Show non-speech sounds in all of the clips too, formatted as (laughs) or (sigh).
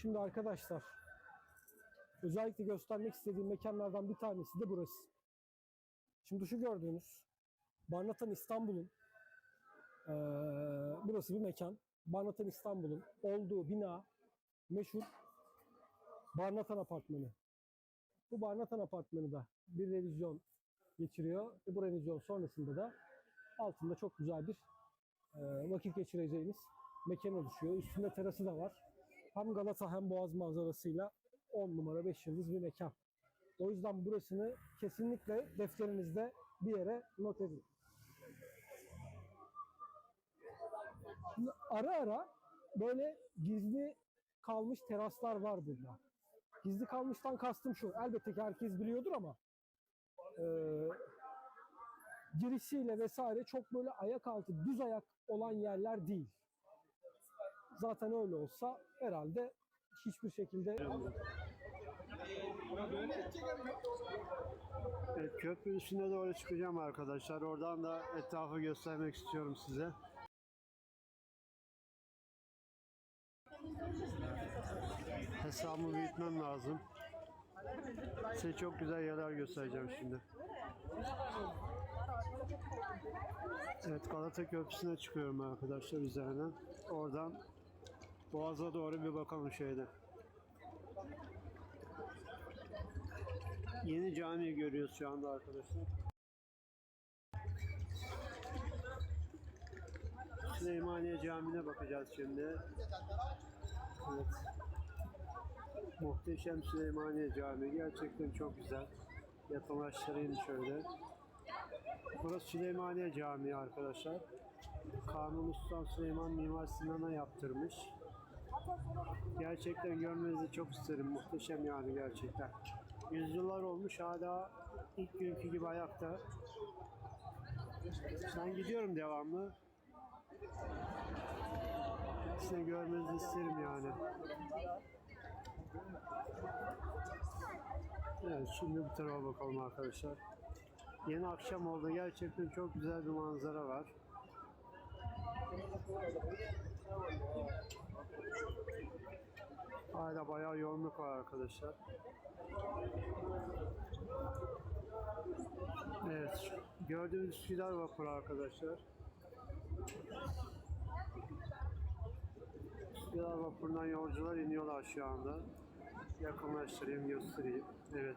Şimdi arkadaşlar özellikle göstermek istediğim mekanlardan bir tanesi de burası. Şimdi şu gördüğünüz Barnatan İstanbul'un eee, burası bir mekan. Barnatan İstanbul'un olduğu bina meşhur Barnatan Apartmanı. Bu Barnatan Apartmanı da bir revizyon geçiriyor. Ve bu revizyon sonrasında da altında çok güzel bir eee, vakit geçireceğiniz mekan oluşuyor. Üstünde terası da var. Hem Galata hem Boğaz manzarasıyla 10 numara 5 yıldız bir mekan. O yüzden burasını kesinlikle defterinizde bir yere not edin. Ara ara böyle gizli kalmış teraslar var burada. Gizli kalmıştan kastım şu. Elbette ki herkes biliyordur ama e, girişiyle vesaire çok böyle ayak altı düz ayak olan yerler değil. Zaten öyle olsa herhalde hiçbir şekilde Evet, köprü üstüne doğru çıkacağım arkadaşlar. Oradan da etrafı göstermek istiyorum size. Hesabımı büyütmem lazım. Size çok güzel yerler göstereceğim şimdi. Evet Galata Köprüsü'ne çıkıyorum arkadaşlar üzerine. Oradan Boğaz'a doğru bir bakalım şöyle. Yeni cami görüyoruz şu anda arkadaşlar. Süleymaniye Camii'ne bakacağız şimdi. Evet. Muhteşem Süleymaniye Camii. Gerçekten çok güzel. Yakınlaştırayım şöyle. Burası Süleymaniye Camii arkadaşlar. Kanuni Sultan Süleyman Mimar Sinan'a yaptırmış. Gerçekten görmenizi çok isterim. Muhteşem yani gerçekten. Yüzyıllar olmuş hala ilk günkü gibi ayakta. Ben gidiyorum devamlı. Size görmenizi isterim yani. Evet şimdi bu tarafa bakalım arkadaşlar. Yeni akşam oldu. Gerçekten çok güzel bir manzara var. Hala bayağı yoğunluk var arkadaşlar. Evet. Gördüğünüz Üsküdar vapuru arkadaşlar. Üsküdar vapurundan yolcular iniyorlar şu anda. Yakınlaştırayım, göstereyim. Evet.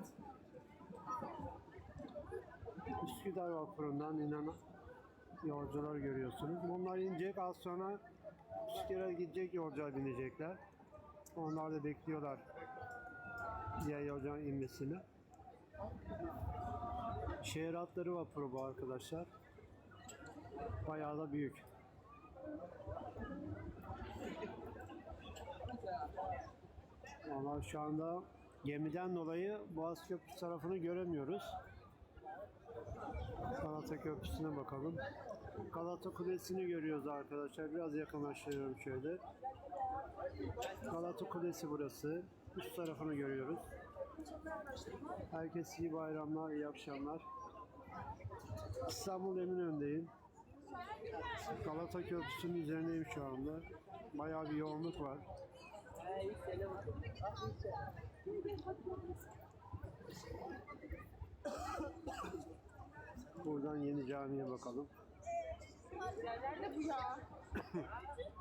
Üsküdar vapurundan inen yolcular görüyorsunuz. Bunlar inecek az sonra Üsküdar'a gidecek yolcular binecekler. Onlar da bekliyorlar diğer yolcuların inmesini. Şehir hatları vapuru bu arkadaşlar. Bayağı da büyük. Valla şu anda gemiden dolayı Boğaz Köprüsü tarafını göremiyoruz. Galata Köprüsü'ne bakalım. Galata Kulesi'ni görüyoruz arkadaşlar. Biraz yakınlaştırıyorum şöyle. Galata Kulesi burası. Üst tarafını görüyoruz. Herkese iyi bayramlar, iyi akşamlar. İstanbul Eminönü'ndeyim. Galata Köprüsü'nün üzerindeyim şu anda. Bayağı bir yoğunluk var. Buradan yeni camiye bakalım. Nerede bu ya? (coughs)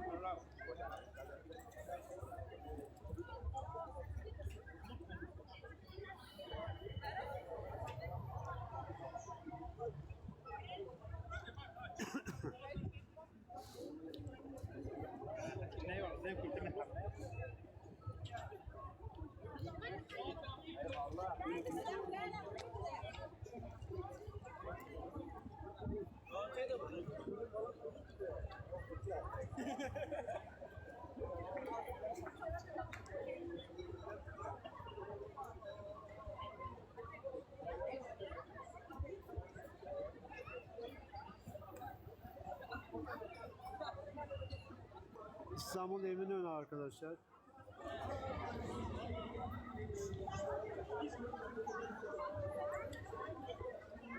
İstanbul Eminönü arkadaşlar.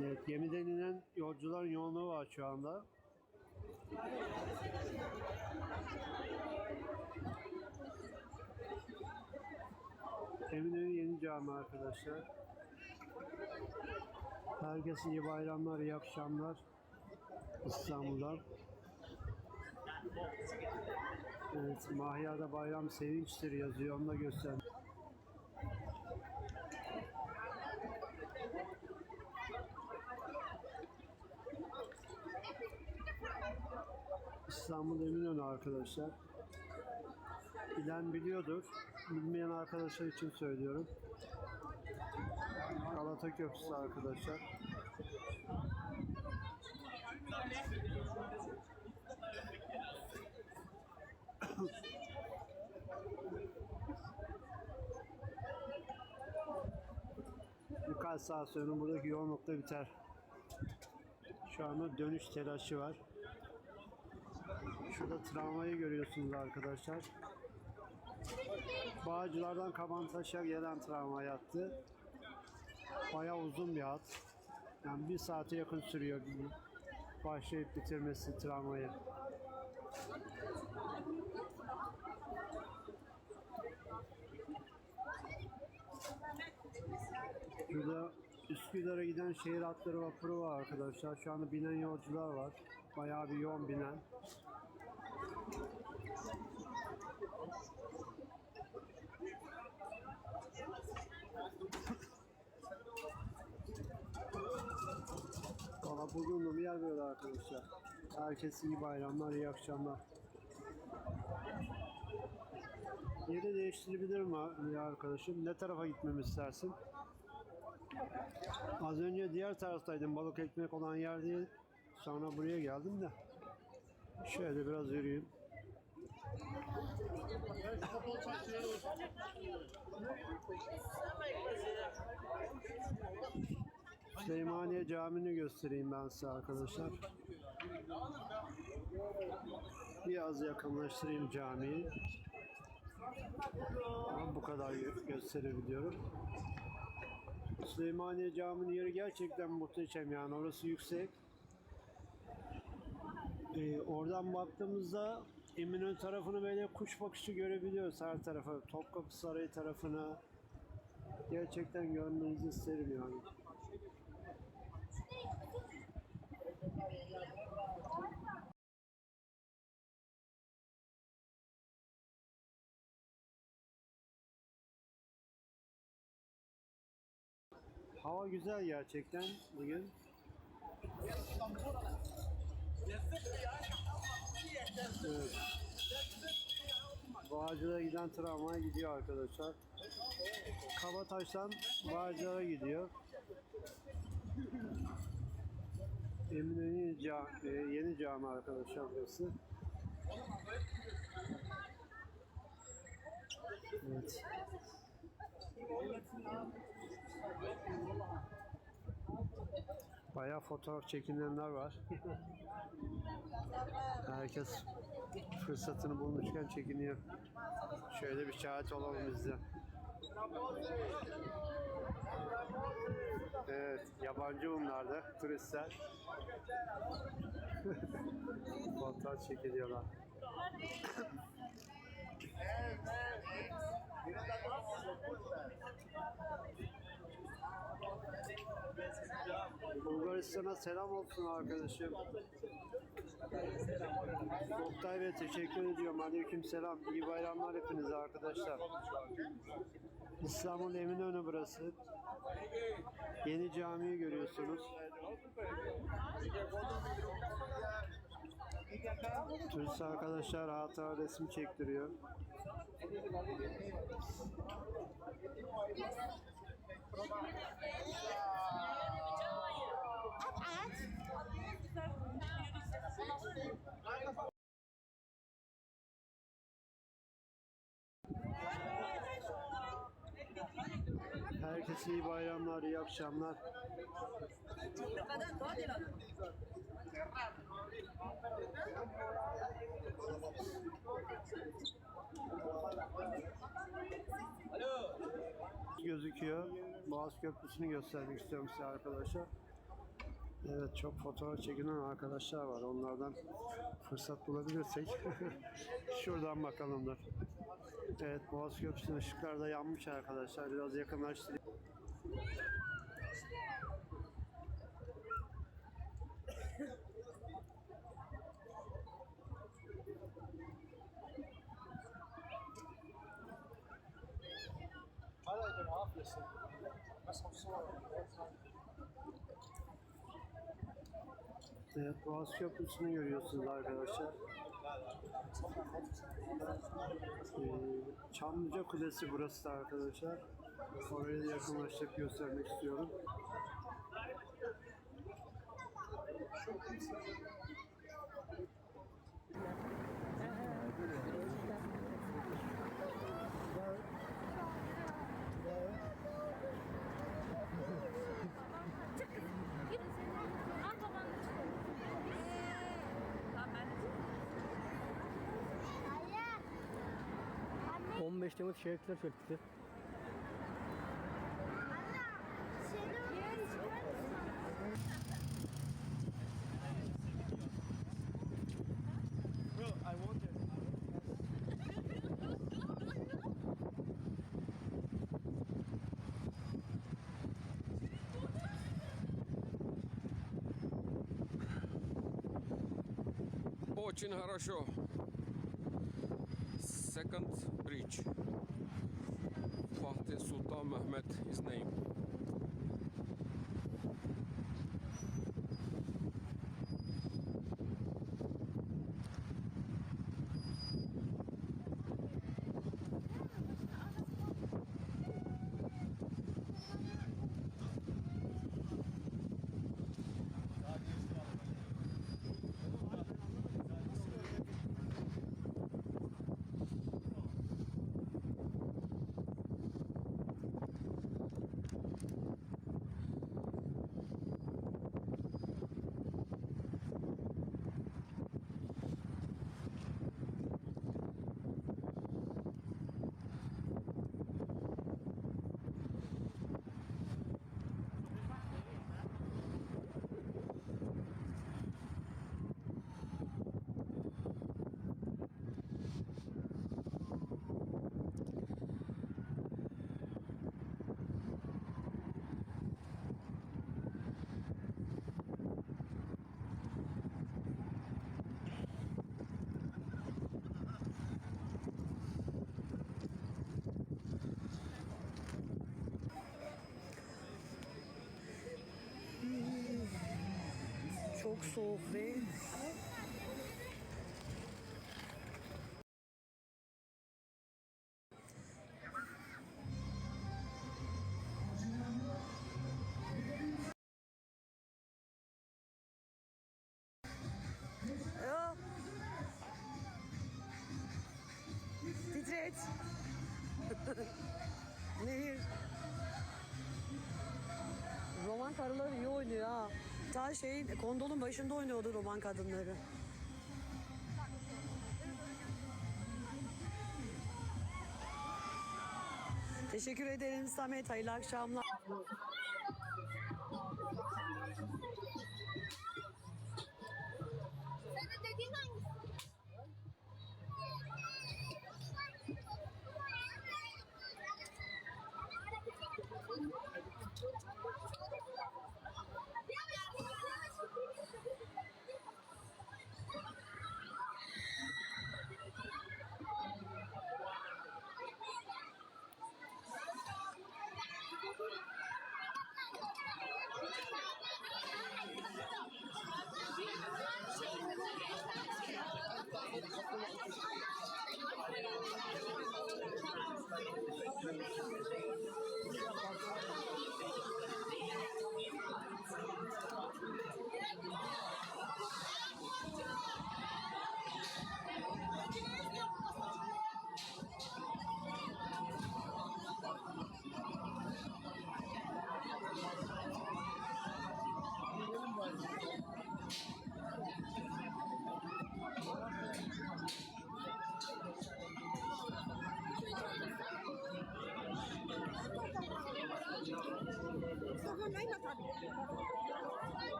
Evet, gemiden inen yolcuların yoğunluğu var şu anda. Eminönü Yeni Cami arkadaşlar. Herkese iyi bayramlar, iyi akşamlar. İstanbul'dan. Evet, Mahya'da bayram sevinçtir yazıyor. Onu da göster. İstanbul Eminönü arkadaşlar. Bilen biliyordur. Bilmeyen arkadaşlar için söylüyorum. Galata Köprüsü arkadaşlar. (coughs) Birkaç saat sonra buradaki yoğunlukta biter. Şu anda dönüş telaşı var. Şurada tramvayı görüyorsunuz arkadaşlar. Bağcılardan Kabantaş'a gelen tramvay hattı. Bayağı uzun bir hat. Yani bir saate yakın sürüyor başlayıp bitirmesi tramvayı. Şurada Üsküdar'a giden şehir hatları vapuru var arkadaşlar. Şu anda binen yolcular var. Bayağı bir yoğun binen. Bir yer böyle arkadaşlar. Herkese iyi bayramlar, iyi akşamlar. Yeri değiştirebilir mi arkadaşım? Ne tarafa gitmemi istersin? Az önce diğer taraftaydım balık ekmek olan yer değil. Sonra buraya geldim de. Şöyle biraz yürüyeyim. Süleymaniye Camii'ni göstereyim ben size arkadaşlar. Biraz yakınlaştırayım camiyi. Ama bu kadar gö- gösterebiliyorum. Süleymaniye Camii'nin yeri gerçekten muhteşem yani orası yüksek. Ee, oradan baktığımızda Eminönü tarafını böyle kuş bakışı görebiliyoruz her tarafa. Topkapı Sarayı tarafına. Gerçekten görmenizi isterim yani. Hava güzel gerçekten bugün. Evet. Bağcılar'a giden tramvay gidiyor arkadaşlar. Kabataş'tan Bağcılar'a gidiyor. Eminönü Ca e, yeni cami arkadaşlar burası. Evet. Bayağı fotoğraf çekinenler var. (laughs) Herkes fırsatını bulmuşken çekiniyor. Şöyle bir şahit olalım biz de. Evet, yabancı bunlar da, turistler. (laughs) Fotoğraf çekiliyorlar. Bulgaristan'a selam olsun arkadaşım. Oktay Bey teşekkür ediyorum. Aleyküm selam. İyi bayramlar hepinize arkadaşlar. İstanbul Eminönü burası. Yeni camiyi görüyorsunuz. Turist arkadaşlar hatıra resim çektiriyor. Herkese iyi bayramlar, iyi akşamlar. gözüküyor. Boğaz Köprüsü'nü göstermek istiyorum size arkadaşlar. Evet çok fotoğraf çekinen arkadaşlar var. Onlardan fırsat bulabilirsek (laughs) şuradan bakalım dur. Evet Boğaz Köprüsü'nün ışıkları da yanmış arkadaşlar. Biraz yakınlaştırayım. Evet Boğaz Köprüsü'nü görüyorsunuz arkadaşlar. Ee, Çamlıca Kulesi burası da arkadaşlar. Orayı da yakınlaştırıp göstermek istiyorum. Al 15 Temmuz Şehitler Köprüsü. Очень хорошо. Second bridge. Fatih Sultan Mehmet his name. Çok soğuk Aa! Titret. (laughs) Nehir. Roman karıları iyi oynuyor ha. Ta şey kondolun başında oynuyordu roman kadınları. Teşekkür ederim Samet. Hayırlı akşamlar.